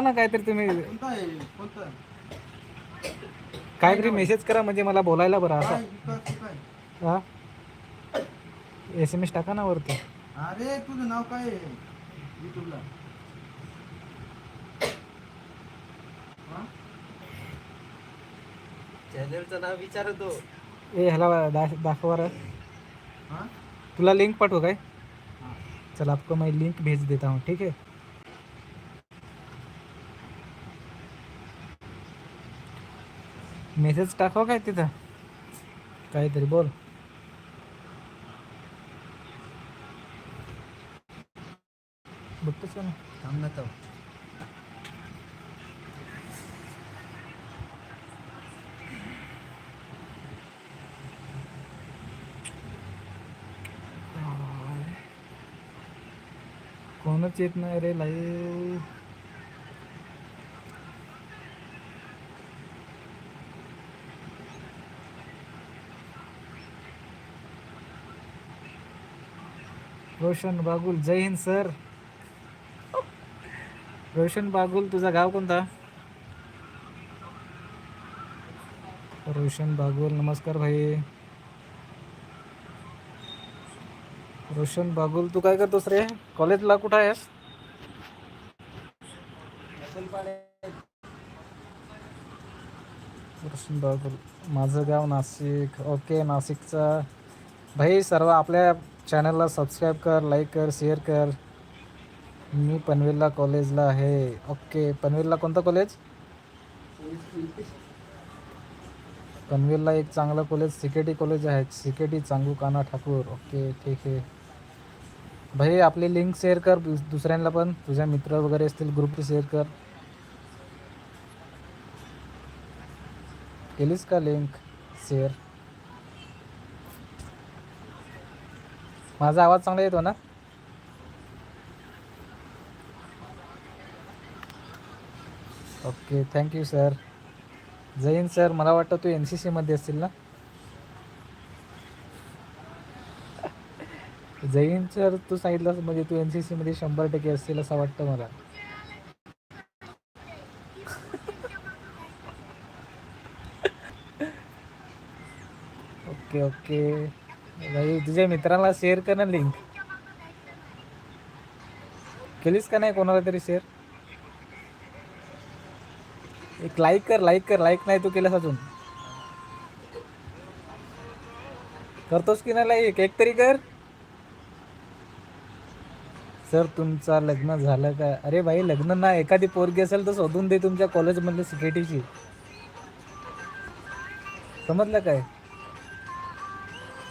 ना काहीतरी तुम्ही. काहीतरी मेसेज करा म्हणजे मला बोलायला बरं असं. हा? एस एम एस टाका ना वरती. अरे तुझं नाव काय आहे? युट्यूबला. हा? चॅनलचं नाव विचारतो ए ह्याला दाखवा रे. हा? तुला लिंक पाठवू काय? हा. चल आपको मैं लिंक भेज देता हूँ ठीक है मेसेज टाकाव काय तिथं? काहीतरी बोल. बघतोस का ना थांब ना. कोणच येत नाही रे लाईव्ह रोशन बागुल जय हिंद सर. रोशन बागुल तुझा गाव कोणता? रोशन बागुल नमस्कार भाई. रोशन बागुल तू काय करतोस रे? कॉलेजला कुठं आहेस? रोशन बागुल माझं गाव नाशिक. ओके नाशिकचा. भाई सर्व आपल्या चॅनलला सबस्क्राईब कर लाईक कर शेअर कर. मी पनवेलला कॉलेजला आहे. ओके पनवेलला कोणतं कॉलेज पनवेलला एक चांगलं कॉलेज सिकेटी कॉलेज आहे. सिकेटी चांगू काना ठाकूर. ओके ठीक आहे. भाई आपली लिंक शेअर कर दुस- दुसऱ्यांना पण. तुझ्या मित्र वगैरे असतील ग्रुप शेअर कर. केलीस का लिंक शेअर माझा आवाज चांगला येतो ना? Okay thank you sir Jain sir मला वाटतं तू एन सी सीमध्ये असतील ना? जैन सर तू सांगितलंस म्हणजे तू एन सी सीमध्ये शंभर टक्के असतील असं वाटतं मला. ओके ओके भाई तुझ्या मित्रांना शेअर कर ना लिंक केलीस का नाही कोणाला तरी शेअर एक लाईक कर लाईक कर. लाईक नाही तू केलंस अजून. करतोस की नाही लाईक एक तरी कर. सर तुमचा लग्न झालं का? अरे भाई लग्न ना एखादी पोरगी असेल तर शोधून दे तुमच्या कॉलेजमधल्या सिक्युरिटीची समजलं काय?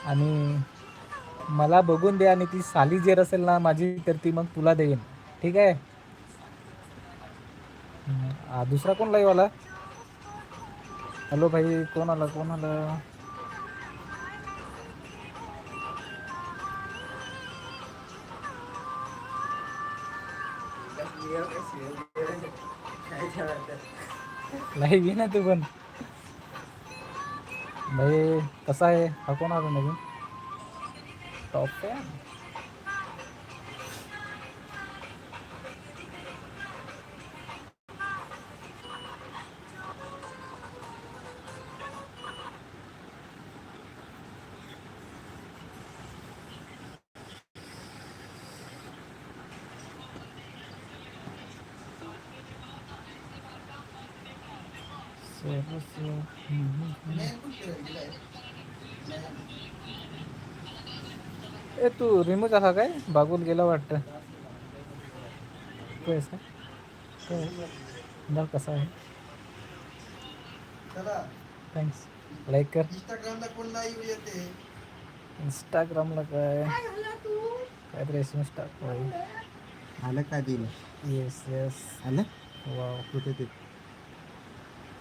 आणि मला बघून दे आणि ती साली जर असेल ना माझी तर ती मग तुला देईन. ठीक आहे? दुसरा कोण लाईव्ह आला हॅलो भाई कोण आला कोण आला? लाईव्ह ये ना तू पण. भाई कसा आहे? हा कोण आला नवीन? टॉप फॅन ए तू रिमूव्ह झाला काय? बागून गेला वाटतं. तू आहेस का? काय कसा आहे? चला. थँक्स लाईक कर. इंस्टाग्रामला काय? काहीतरी एस एम एस टाक आलं काय दिलं येस येस आलं? वाव कुठे ते?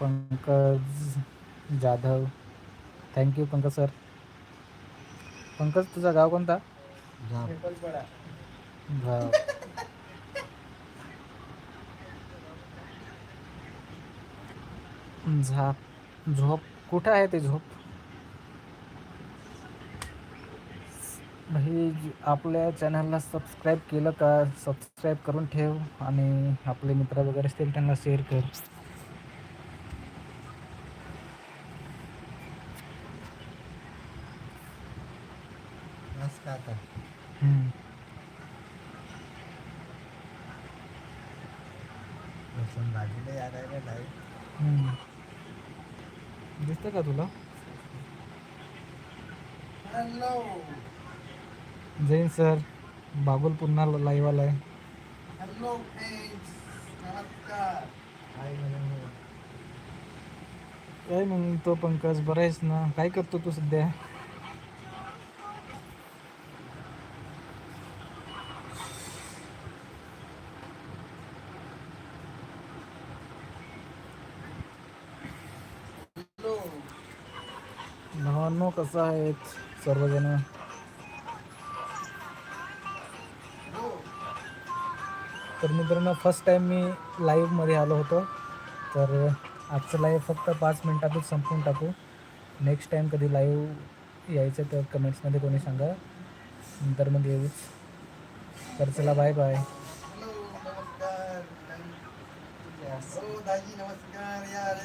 Pankaj Jadhav. Thank you Pankaj sir Pankaj तुझा गाव कोणता? गाव. झाप झोप. कुठं आहे ते झोप? भाई आपल्या चॅनलला सबस्क्राईब केलं का? सबस्क्राईब करून ठेव आणि आपले मित्र वगैरे असतील त्यांना शेअर कर. बस का आता. लसूण भाजीला याद आहे का. दिसतं तुला हॅलो जैन सर बागुल पुन्हा लाईव्ह आलाय हॅलो नमस्कार काय मग तो पंकज बरा आहेस ना काय करतो तू सध्या हॅलो मित्रांनो कसं आहेत सर्वजण? तर मित्रांनो फर्स्ट टाईम मी लाईव्हमध्ये आलो होतो. तर आजचं लाईव्ह फक्त पाच मिनटातच संपवून टाकू. नेक्स्ट टाईम कधी लाईव्ह यायचं तर कमेंट्समध्ये कोणी सांगा. नंतर मग येऊच. तर चला बाय बाय नमस्कार.